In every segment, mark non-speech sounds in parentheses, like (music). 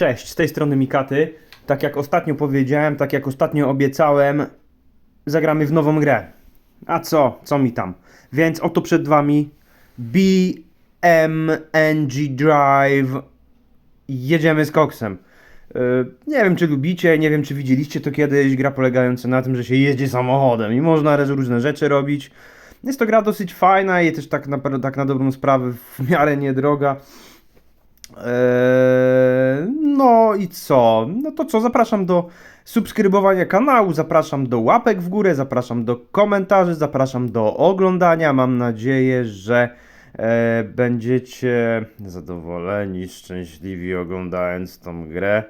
Cześć, z tej strony Mikaty. Tak jak ostatnio powiedziałem, tak jak ostatnio obiecałem, zagramy w nową grę. A co? Co mi tam? Więc oto przed wami BMNG Drive. Jedziemy z koksem. Yy, Nie wiem, czy lubicie, nie wiem, czy widzieliście to kiedyś. Gra polegająca na tym, że się jeździ samochodem i można różne rzeczy robić. Jest to gra dosyć fajna i też tak na, tak na dobrą sprawę w miarę niedroga. Eee, no i co? No to co? Zapraszam do subskrybowania kanału, zapraszam do łapek w górę, zapraszam do komentarzy, zapraszam do oglądania. Mam nadzieję, że e, będziecie zadowoleni, szczęśliwi oglądając tą grę.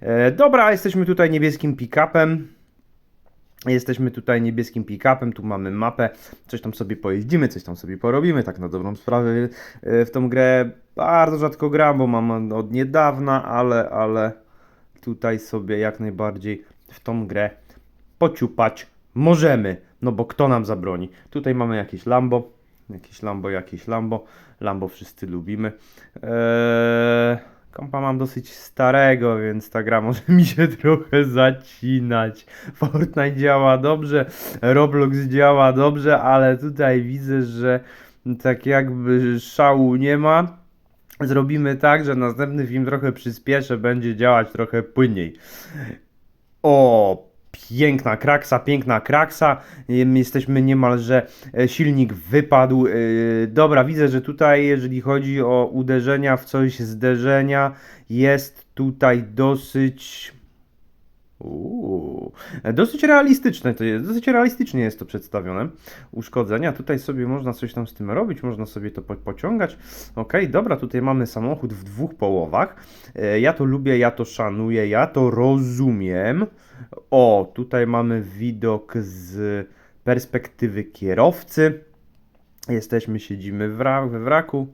E, dobra, jesteśmy tutaj niebieskim pick-upem. Jesteśmy tutaj niebieskim pick-upem, tu mamy mapę, coś tam sobie pojeździmy, coś tam sobie porobimy, tak na dobrą sprawę e, w tą grę bardzo rzadko gram, bo mam od niedawna, ale, ale tutaj sobie jak najbardziej w tą grę pociupać możemy, no bo kto nam zabroni? Tutaj mamy jakieś Lambo, jakieś Lambo, jakieś Lambo, Lambo wszyscy lubimy. Eee, kompa mam dosyć starego, więc ta gra może (laughs) mi się trochę zacinać. Fortnite działa dobrze, Roblox działa dobrze, ale tutaj widzę, że tak jakby szału nie ma. Zrobimy tak, że następny film trochę przyspieszę, będzie działać trochę płynniej. O, piękna kraksa, piękna kraksa. Jesteśmy niemalże, e, silnik wypadł. Yy, Dobra, widzę, że tutaj, jeżeli chodzi o uderzenia w coś, zderzenia, jest tutaj dosyć. Uuu, dosyć realistyczne to jest, dosyć realistycznie jest to przedstawione. Uszkodzenia, tutaj sobie można coś tam z tym robić, można sobie to po pociągać. Ok, dobra, tutaj mamy samochód w dwóch połowach. E, Ja to lubię, ja to szanuję, ja to rozumiem. O, tutaj mamy widok z perspektywy kierowcy. Jesteśmy, siedzimy w wra- we wraku.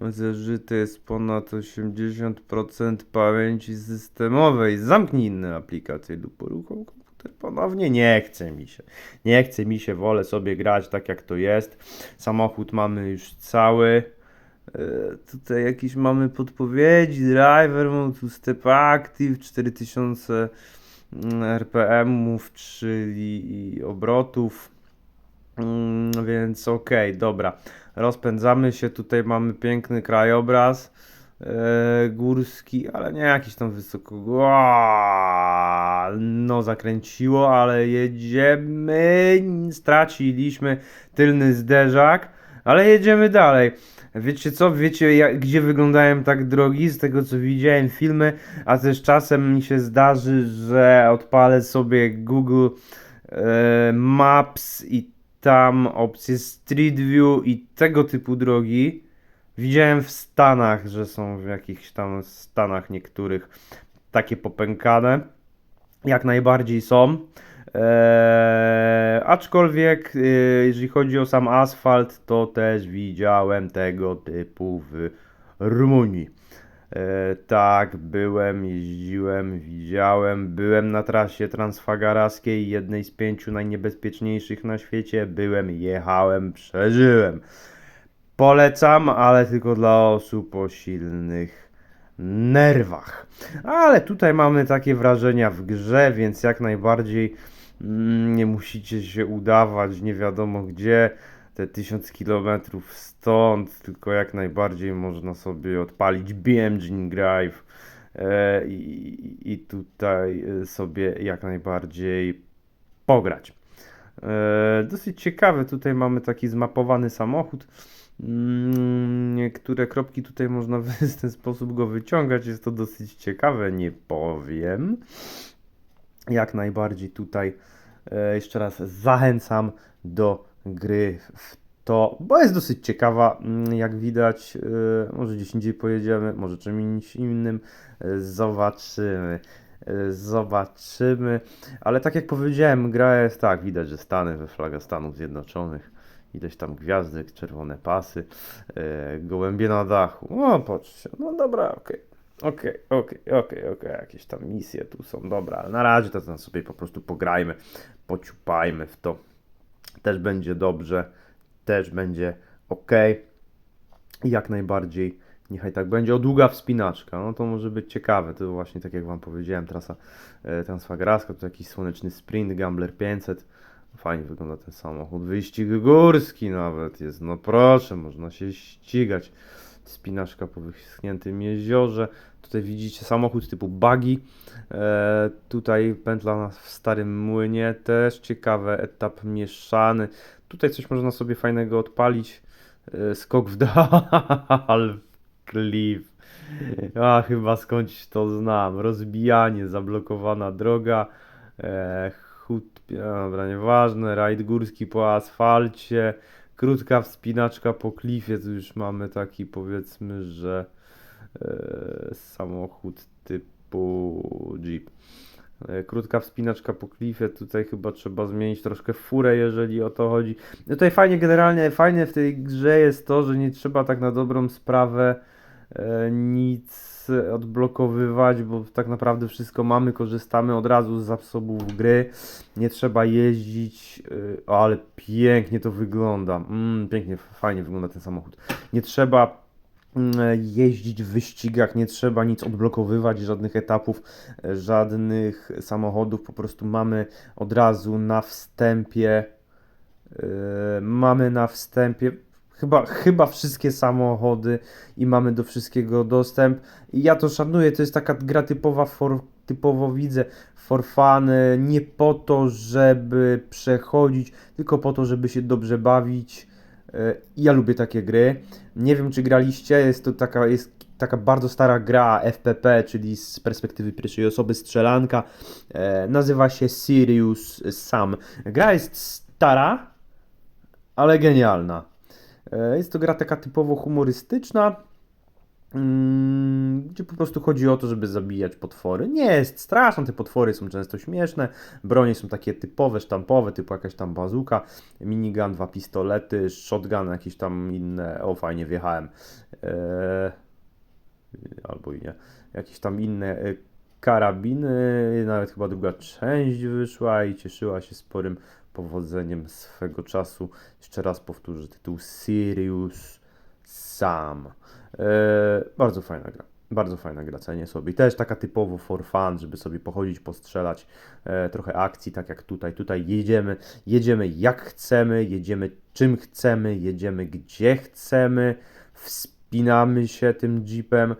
Zużyte jest ponad 80% pamięci systemowej. Zamknij inne aplikacje lub poruchom komputer ponownie. Nie chce mi się. Nie chce mi się, wolę sobie grać tak jak to jest. Samochód mamy już cały. E, Tutaj jakieś mamy podpowiedzi. Driver mode, step active, 4000 RPM-ów, czyli obrotów. Mm, więc okej, dobra. Rozpędzamy się. Tutaj mamy piękny krajobraz e, górski, ale nie jakiś tam wysoko. Ua, no, zakręciło, ale jedziemy. Straciliśmy tylny zderzak, ale jedziemy dalej. Wiecie co? Wiecie, jak, gdzie wyglądają tak drogi? Z tego co widziałem filmy, a też czasem mi się zdarzy, że odpalę sobie Google e, Maps i tam opcję Street View i tego typu drogi. Widziałem w Stanach, że są w jakichś tam Stanach niektórych takie popękane. Jak najbardziej są. Eee, aczkolwiek, e, jeżeli chodzi o sam asfalt, to też widziałem tego typu w Rumunii. E, tak, byłem, jeździłem, widziałem, byłem na trasie transfagaraskiej, jednej z pięciu najniebezpieczniejszych na świecie. Byłem, jechałem, przeżyłem. Polecam, ale tylko dla osób o silnych nerwach. Ale tutaj mamy takie wrażenia w grze, więc jak najbardziej mm, nie musicie się udawać nie wiadomo gdzie, te 1000 km stąd, tylko jak najbardziej można sobie odpalić BMG Drive e, i, i tutaj e, sobie jak najbardziej pograć. E, dosyć ciekawe, tutaj mamy taki zmapowany samochód. Mm, Niektóre kropki tutaj można (laughs) w ten sposób go wyciągać. Jest to dosyć ciekawe, nie powiem. Jak najbardziej tutaj e, jeszcze raz zachęcam do gry w to, bo jest dosyć ciekawa. Mm, Jak widać, e, może gdzieś indziej pojedziemy, może czymś innym. E, Zobaczymy. E, Zobaczymy. Ale tak jak powiedziałem, gra jest tak, widać, że Stany we flaga Stanów Zjednoczonych. Ileś tam gwiazdek, czerwone pasy, gołębie na dachu. O, patrzcie, no dobra, okej. Okej, okej, okej, okej, jakieś tam misje tu są, dobra, ale na razie to tam sobie po prostu pograjmy, pociupajmy w to. Też będzie dobrze, też będzie ok. Jak najbardziej Niechaj tak będzie. O, długa wspinaczka. No to może być ciekawe. To właśnie tak jak Wam powiedziałem, trasa e, Transfagraska, to jakiś słoneczny sprint, Gambler 500. Fajnie wygląda ten samochód. Wyścig górski nawet jest. No proszę, można się ścigać. Spinaczka po wyschniętym jeziorze. Tutaj widzicie samochód typu buggy. E, tutaj pętla w starym młynie. Też ciekawe, etap mieszany. Tutaj coś można sobie fajnego odpalić. E, skok w (laughs) dal. Cliff. A chyba skądś to znam. Rozbijanie, zablokowana droga. E, chód, dobra, nieważne. Rajd górski po asfalcie. Krótka wspinaczka po klifie. Tu już mamy taki powiedzmy, że e, samochód typu Jeep. E, Krótka wspinaczka po klifie, tutaj chyba trzeba zmienić troszkę furę, jeżeli o to chodzi. No Tutaj fajnie, generalnie fajne w tej grze jest to, że nie trzeba tak na dobrą sprawę e, nic odblokowywać, bo tak naprawdę wszystko mamy, korzystamy od razu z zasobów gry. Nie trzeba jeździć, e, o, ale pięknie to wygląda. Mm, pięknie, fajnie wygląda ten samochód. Nie trzeba mm, jeździć w wyścigach, nie trzeba nic odblokowywać, żadnych etapów, e, żadnych samochodów, po prostu mamy od razu na wstępie, e, mamy na wstępie chyba, chyba wszystkie samochody i mamy do wszystkiego dostęp i ja to szanuję, to jest taka gra typowa, for, typowo widzę for fun, e, nie po to, żeby przechodzić, tylko po to, żeby się dobrze bawić. E, Ja lubię takie gry. Nie wiem, czy graliście, jest to taka, jest taka bardzo stara gra FPP, czyli z perspektywy pierwszej osoby strzelanka. E, nazywa się Sirius Sam. Gra jest stara, ale genialna. E, jest to gra taka typowo humorystyczna, mm, gdzie po prostu chodzi o to, żeby zabijać potwory. Nie jest straszna, te potwory są często śmieszne, bronie są takie typowe, sztampowe, typu jakaś tam bazuka, minigun, dwa pistolety, shotgun, jakieś tam inne, o fajnie wjechałem, e, albo i nie, jakieś tam inne e, karabiny, nawet chyba druga część wyszła i cieszyła się sporym powodzeniem swego czasu. Jeszcze raz powtórzę tytuł Sirius Sam. E, bardzo fajna gra. Bardzo fajna gra, cenię sobie. I też taka typowo for fun, żeby sobie pochodzić, postrzelać, e, trochę akcji, tak jak tutaj. Tutaj jedziemy, jedziemy jak chcemy, jedziemy czym chcemy, jedziemy gdzie chcemy, wspinamy się tym jeepem.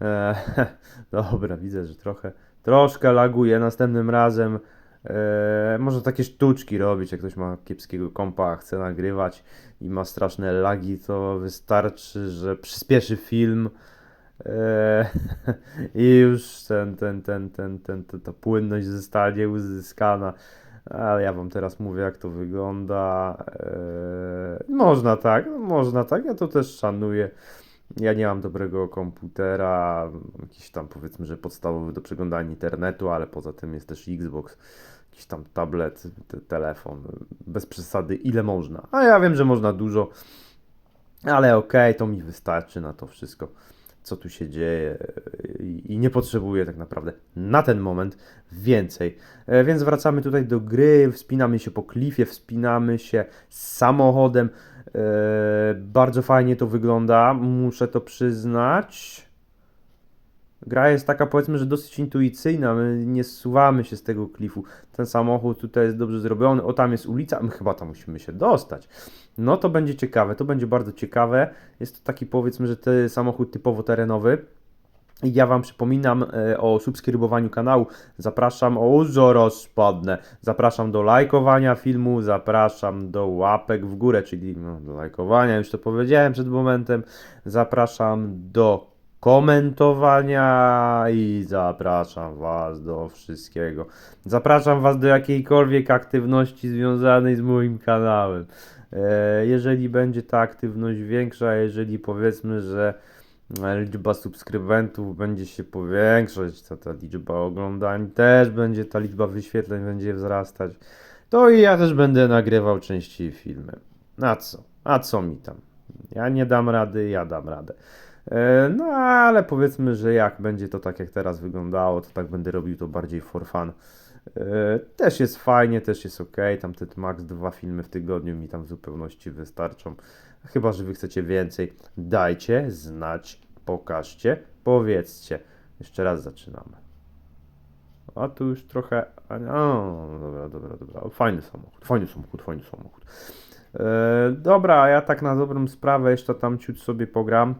E, (laughs) dobra, widzę, że trochę, troszkę laguje. Następnym razem e, może takie sztuczki robić, jak ktoś ma kiepskiego kompa, chce nagrywać i ma straszne lagi, to wystarczy, że przyspieszy film e, (laughs) i już ten, ten, ten, ten, ten, ten, ta płynność zostanie uzyskana. Ale ja wam teraz mówię, jak to wygląda. E, można tak, można tak, ja to też szanuję. Ja nie mam dobrego komputera, jakiś tam powiedzmy, że podstawowy do przeglądania internetu, ale poza tym jest też Xbox, jakiś tam tablet, te, telefon, bez przesady, ile można. A ja wiem, że można dużo, ale okej, to mi wystarczy na to wszystko, co tu się dzieje i, i nie potrzebuję tak naprawdę na ten moment więcej. E, Więc wracamy tutaj do gry, wspinamy się po klifie, wspinamy się samochodem. E, Bardzo fajnie to wygląda, muszę to przyznać. Gra jest taka powiedzmy, że dosyć intuicyjna, my nie zsuwamy się z tego klifu. Ten samochód tutaj jest dobrze zrobiony, o tam jest ulica, my chyba tam musimy się dostać. No to będzie ciekawe, to będzie bardzo ciekawe. Jest to taki powiedzmy, że ten samochód typowo terenowy. Ja Wam przypominam e, o subskrybowaniu kanału. Zapraszam, o zaraz. Zapraszam do lajkowania filmu, zapraszam do łapek w górę, czyli no, do lajkowania, już to powiedziałem przed momentem. Zapraszam do komentowania i zapraszam Was do wszystkiego. Zapraszam Was do jakiejkolwiek aktywności związanej z moim kanałem. E, Jeżeli będzie ta aktywność większa, jeżeli powiedzmy, że liczba subskrybentów będzie się powiększać, to ta liczba oglądań też będzie, ta liczba wyświetleń będzie wzrastać, to i ja też będę nagrywał częściej filmy. Na co? A co mi tam? Ja nie dam rady, ja dam radę. E, No ale powiedzmy, że jak będzie to tak jak teraz wyglądało, to tak będę robił to bardziej for fun. E, Też jest fajnie, też jest ok. Tam te max dwa filmy w tygodniu mi tam w zupełności wystarczą. Chyba, że wy chcecie więcej. Dajcie znać, pokażcie, powiedzcie. Jeszcze raz zaczynamy. A tu już trochę. A, nie- o, dobra, dobra, dobra. Fajny samochód, fajny samochód, fajny samochód. E, dobra, ja tak na dobrą sprawę jeszcze tam ciut sobie pogram,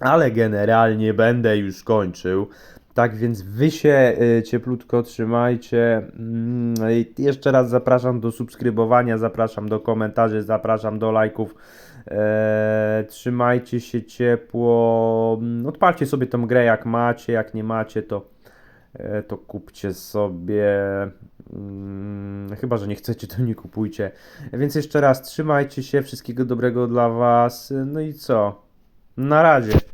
ale generalnie będę już kończył. Tak więc wy się y, cieplutko trzymajcie. Mm, jeszcze raz zapraszam do subskrybowania, zapraszam do komentarzy, zapraszam do lajków. E, trzymajcie się ciepło. Mm, Odpalcie sobie tą grę jak macie, jak nie macie to, e, to kupcie sobie. Mm, chyba, że nie chcecie, to nie kupujcie. Więc jeszcze raz trzymajcie się, wszystkiego dobrego dla Was. No i co? Na razie.